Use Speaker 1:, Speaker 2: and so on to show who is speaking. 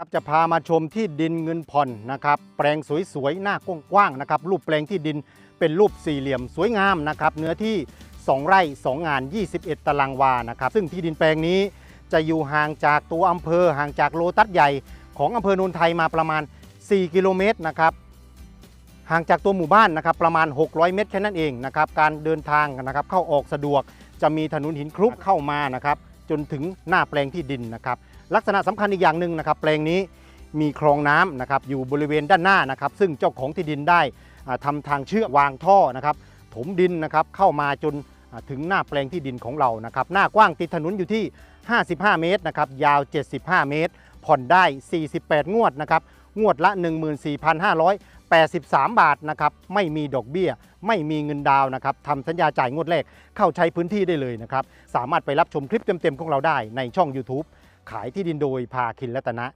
Speaker 1: ครับจะพามาชมที่ดินเงินผ่อนนะครับแปลงสวยๆหน้ากว้างๆนะครับรูปแปลงที่ดินเป็นรูปสี่เหลี่ยมสวยงามนะครับเนื้อที่ 2 ไร่ 2 งาน 21 ตารางวานะครับซึ่งที่ดินแปลงนี้จะอยู่ห่างจากตัวอำเภอห่างจากโลตัสใหญ่ของอำเภอโนนไทยมาประมาณ 4 กิโลเมตรนะครับห่างจากตัวหมู่บ้านนะครับประมาณ 600 เมตรแค่นั้นเองนะครับการเดินทางนะครับเข้าออกสะดวกจะมีถนนหินคลุกเข้ามานะครับจนถึงหน้าแปลงที่ดินนะครับ ลักษณะสำคัญอีกอย่างหนึ่งนะครับแปลงนี้มีคลองน้ำนะครับอยู่บริเวณด้านหน้านะครับ ซึ่งเจ้าของที่ดินได้อ่าทำทางเชื่อมวางท่อนะครับถมดินนะครับเข้ามาจนถึงหน้าแปลงที่ดินของเรานะครับ หน้ากว้างติดถนนอยู่ที่ 55 เมตรนะครับยาว 75 เมตร ผ่อนได้ 48 งวดนะครับงวดละ 14,583 บาทนะครับไม่มีดอกเบี้ย ไม่มีเงินดาวน์นะครับทำสัญญาจ่ายงวดแรกเข้าใช้พื้นที่ได้เลยนะครับ สามารถไปรับชมคลิปเต็มๆของเราได้ในช่อง YouTube ขายที่ดินโดยภาคินรัตนะ